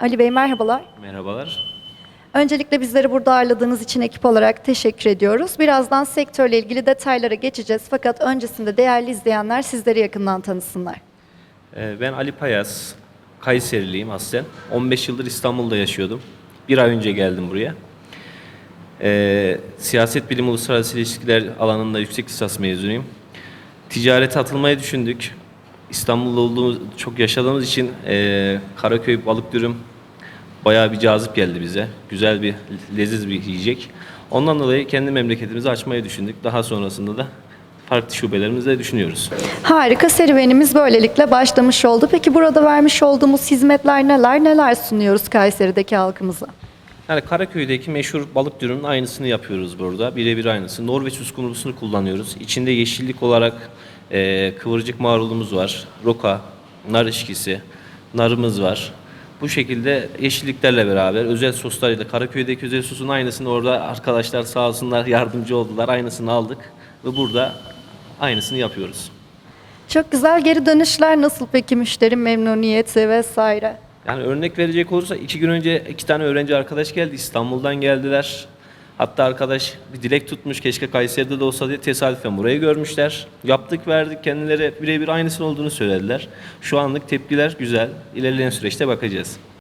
Ali Bey merhabalar. Merhabalar. Öncelikle bizleri burada ağırladığınız için ekip olarak teşekkür ediyoruz. Birazdan sektörle ilgili detaylara geçeceğiz. Fakat öncesinde değerli izleyenler sizleri yakından tanısınlar. Ee, Ben Ali Payas. Kayseriliyim aslen. 15 yıldır İstanbul'da yaşıyordum. Bir ay önce geldim buraya. Ee, siyaset bilimi uluslararası ilişkiler alanında yüksek lisans mezunuyum. Ticarete atılmayı düşündük. İstanbul'da olduğumuz, çok yaşadığımız için ee, Karaköy balık dürüm bayağı bir cazip geldi bize. Güzel bir, leziz bir yiyecek. Ondan dolayı kendi memleketimizi açmayı düşündük. Daha sonrasında da farklı şubelerimizi de düşünüyoruz. Harika serüvenimiz böylelikle başlamış oldu. Peki burada vermiş olduğumuz hizmetler neler? Neler sunuyoruz Kayseri'deki halkımıza? Yani Karaköy'deki meşhur balık dürümünün aynısını yapıyoruz burada. Birebir aynısı. Norveç uskumrusunu kullanıyoruz. İçinde yeşillik olarak e, kıvırcık marulumuz var. Roka, nar işkisi, narımız var. Bu şekilde yeşilliklerle beraber özel soslarıyla Karaköy'deki özel sosun aynısını orada arkadaşlar sağ olsunlar yardımcı oldular. Aynısını aldık ve burada aynısını yapıyoruz. Çok güzel geri dönüşler nasıl peki müşteri memnuniyeti vesaire? Yani örnek verecek olursa iki gün önce iki tane öğrenci arkadaş geldi. İstanbul'dan geldiler. Hatta arkadaş bir dilek tutmuş keşke Kayseri'de de olsa diye tesadüfen burayı görmüşler. Yaptık verdik kendileri birebir aynısının olduğunu söylediler. Şu anlık tepkiler güzel. İlerleyen süreçte bakacağız.